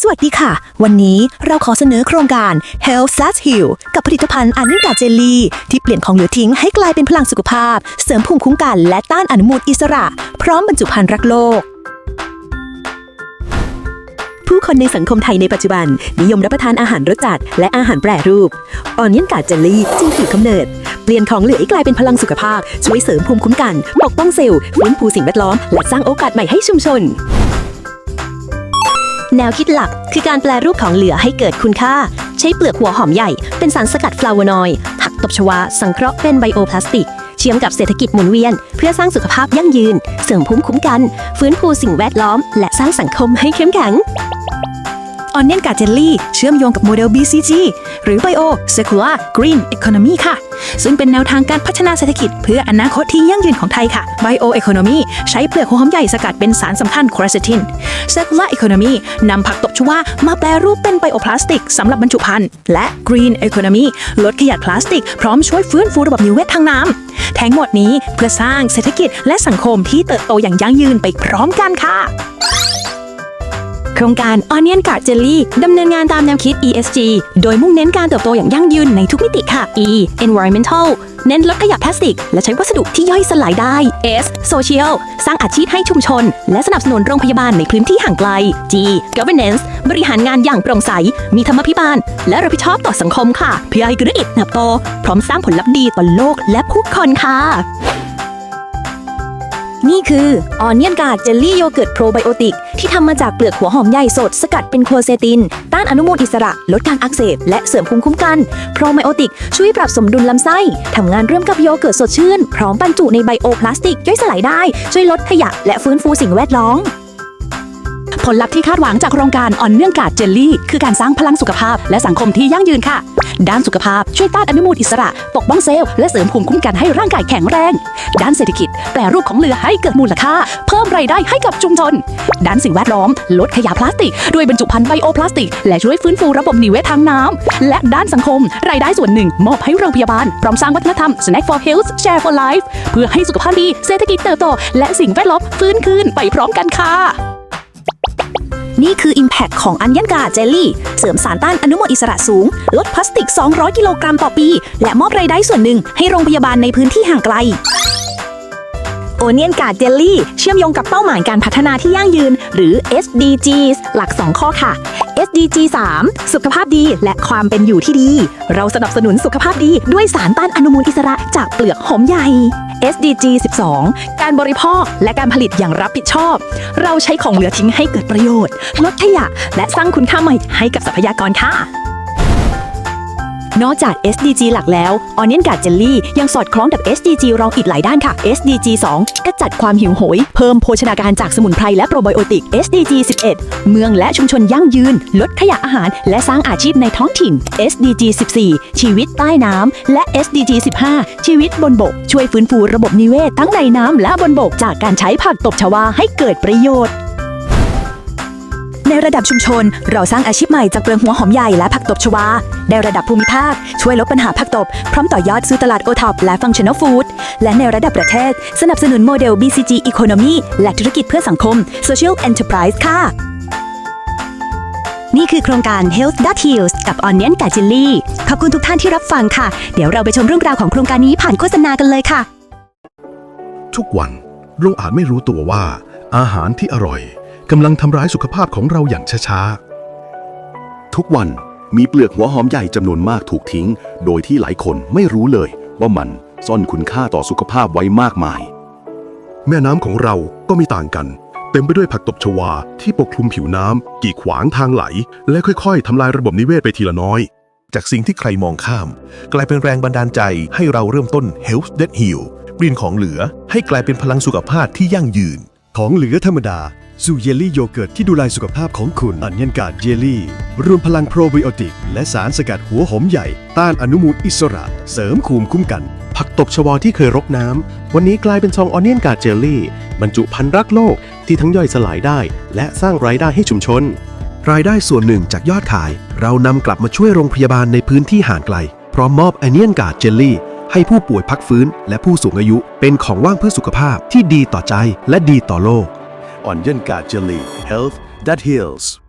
สวัสดีค่ะ วันนี้เราขอเสนอโครงการ Health s a s Heal กับผลิตภัณฑ์อันนิกาเจลลี่ ที่เปลี่ยนของเหลือทิ้งให้กลายเป็นพลังสุขภาพ เสริมภูมิคุ้มกันและต้านอนุมูลอิสระ พร้อมบรรจุภัณฑ์รักโลก ผู้คนในสังคมไทยในปัจจุบัน นิยมรับประทานอาหารรสจัด และอาหารแปรรูปออนเนียนกาเจลลี่จึงถือกำเนิดเปลี่ยนของเหลือให้กลายเป็นพลังสุขภาพ ช่วยเสริมภูมิคุ้มกัน ปกป้องเซลล์ฟื้นฟูสิ่งแวดล้อมและสร้างโอกาสใหม่ให้ชุมชน แนวคิดหลักคือการแปลรูปของเหลือให้เกิดคุณค่า ใช้เปลือกหัวหอมใหญ่ เป็นสารสกัดฟลาโวนอยด์ผักตบชวา สังเคราะห์เป็นไบโอพลาสติก เชื่อมกับเศรษฐกิจหมุนเวียน เพื่อสร้างสุขภาพยั่งยืน เสริมภูมิคุ้มกัน ฟื้นฟูสิ่งแวดล้อม และสร้างสังคมให้เข้มแข็ง ออนเนียนกาเจลลี่ เชื่อมโยงกับโมเดล BCG หรือ Bio Circular Green Economy ค่ะ ซึ่งเป็นแนวทางการพัฒนาเศรษฐกิจเพื่ออนาคตที่ยั่งยืนของไทยค่ะ Bio Economy ใช้เปลือกหัวหอมใหญ่สกัดเป็นสารสำคัญค u ร r ติน Circular Economy นำผักตบชวามาแปรรูปเป็นไบโอพลาสติกสำหรับบรรจุภัณฑ์ และ Green Economy ลดขยะพลาสติก พร้อมช่วยฟื้นฟูระบบนิเวศทางน้ำทั้งหมดนี้เพื่อสร้างเศรษฐกิจและสังคมที่เติบโตอย่างยั่งยืนไปพร้อมกันค่ะ โครงการ Onion Card Jelly ดำเนินงานตามแนวคิด ESG โดยมุ่งเน้นการเติบโตอย่างยั่งยืนในทุกมิติค่ะ E Environmental เน้นลดขยะพลาสติก และใช้วัสดุที่ย่อยสลายได้ S Social สร้างอาชีพให้ชุมชน และสนับสนุนโรงพยาบาลในพื้นที่ห่างไกล G Governance บริหารงานอย่างโปร่งใส มีธรรมพิบาล และรับผิดชอบต่อสังคมค่ะเพื่อให้ธุรกิจเติบโตพร้อมสร้างผลลัพธ์ดีต่อโลกและผู้คนค่ะ นี่คือออนเนียนกาดเจลลี่โยเกิร์ตโปรไบโอติก ที่ทำมาจากเปลือกหัวหอมใหญ่สดสกัดเป็นโคเซติน ต้านอนุมูลอิสระ ลดการอักเสบ และเสริมภูมิคุ้มกัน โปรไบโอติก ช่วยปรับสมดุลลำไส้ทำงานร่วมกับโยเกิร์ตสดชื่น พร้อมบรรจุในไบโอพลาสติกย่อยสลายได้ ช่วยลดขยะและฟื้นฟูสิ่งแวดล้อม ผลลัพธ์ที่คาดหวังจากโครงการอ่อนเนื่องกาดเจลลี่ คือการสร้างพลังสุขภาพ และสังคมที่ยั่งยืนค่ะ ด้านสุขภาพช่วยต้านอนุมูลอิสระ ปกป้องเซลล์และเสริมภูมิคุ้มกันให้ร่างกายแข็งแรง ด้านเศรษฐกิจ แปลรูปของเหลือให้เกิดมูลค่า เพิ่มรายได้ให้กับชุมชน ด้านสิ่งแวดล้อม ลดขยะพลาสติกด้วยบรรจุภัณฑ์ไบโอพลาสติก และช่วยฟื้นฟูระบบนิเวศทางน้ำและด้านสังคม รายได้ส่วนหนึ่ง มอบให้โรงพยาบาลพร้อมสร้างวัฒนธรรม Snack for Health Share for Life เพื่อให้สุขภาพดีเศรษฐกิจเติบโตและสิ่งแวดล้อมฟื้นคืนไปพร้อมกันค่ะ นี่คือ Impact ของอัญญกาเจลลี่ เสริมสารต้านอนุมูลอิสระสูง ลดพลาสติก 200 กิโลกรัมต่อปี และมอบรายได้ส่วนหนึ่งให้โรงพยาบาลในพื้นที่ห่างไกล โอเนียนกาเจลลี่ เชื่อมโยงกับเป้าหมายการพัฒนาที่ยั่งยืน หรือ SDGs หลัก 2 ข้อค่ะ SDG 3 สุขภาพดีและความเป็นอยู่ที่ดี เราสนับสนุนสุขภาพดีด้วยสารต้านอนุมูลอิสระจากเปลือกหอมใหญ่ SDG 12 การบริโภคและการผลิตอย่างรับผิดชอบ เราใช้ของเหลือทิ้งให้เกิดประโยชน์ ลดขยะ และสร้างคุณค่าใหม่ให้กับทรัพยากรค่ะ นอกจาก SDG หลักแล้ว Onion g a r d Jelly ยังสอดคล้องกับ SDG รองอีกหลายด้านค่ะ SDG 2กระจัดความหิวโหย เพิ่มโภชนาการจากสมุนไพรและโปรไบโอติก SDG 11 เมืองและชุมชนยั่งยืน ลดขยะอาหาร และสร้างอาชีพในท้องถิ่น SDG 14 ชีวิตใต้น้ำ และ SDG 15 ชีวิตบนบก ช่วยฟื้นฟูระบบนิเวศทั้งในน้ำและบนบกจากการใช้ผักตบชวาให้เกิดประโยชน์ ในระดับชุมชน เราสร้างอาชีพใหม่จากเปลือกหัวหอมใหญ่และผักตบชวา ในระดับภูมิภาค ช่วยลดปัญหาผักตบ พร้อมต่อยอดสู่ตลาดโอท็อปและฟังชั่นอลฟู้ดและในระดับประเทศ สนับสนุนโมเดล BCG Economy และธุรกิจเพื่อสังคม Social Enterprise ค่ะ นี่คือโครงการ Health That Heals กับ Onion g a j i l l y ขอบคุณทุกท่านที่รับฟังค่ะ เดี๋ยวเราไปชมเรื่องราวของโครงการนี้ผ่านโฆษณากันเลยค่ะ ทุกวันเราอาจไม่รู้ตัวว่า อาหารที่อร่อย กำลังทำร้ายสุขภาพของเราอย่างช้าๆ ทุกวันมีเปลือกหัวหอมใหญ่จำนวนมากถูกทิ้ง โดยที่หลายคนไม่รู้เลยว่ามันซ่อนคุณค่าต่อสุขภาพไว้มากมาย แม่น้ำของเราก็ไม่ต่างกัน เต็มไปด้วยผักตบชวาที่ปกคลุมผิวน้ำกีดขวางทางไหล และค่อยๆทำลายระบบนิเวศไปทีละน้อย จากสิ่งที่ใครมองข้าม กลายเป็นแรงบันดาลใจให้เราเริ่มต้น Health That Heal เปลี่ยนของเหลือให้กลายเป็นพลังสุขภาพที่ยั่งยืน ของเหลือธรรมดา สู่เยลลี่โยเกิร์ตที่ดูแลสุขภาพของคุณอันยันการ์ดเยลลี่ รวมพลังโปรไบโอติก และสารสกัดหัวหอมใหญ่ ต้านอนุมูลอิสระ เสริมภูมิคุ้มกัน ผักตบชวาที่เคยรกน้ำ วันนี้กลายเป็นซองออนเนียนกาเจลลี่ บรรจุพันธุ์รักโลกที่ทั้งย่อยสลายได้ และสร้างรายได้ให้ชุมชน รายได้ส่วนหนึ่งจากยอดขาย เรานำกลับมาช่วยโรงพยาบาลในพื้นที่ห่างไกล พร้อมมอบออนเนียนกาเจลลี่ให้ผู้ป่วยพักฟื้น และผู้สูงอายุ เป็นของว่างเพื่อสุขภาพที่ดีต่อใจและดีต่อโลก Onion g a r Jelly Health That Heals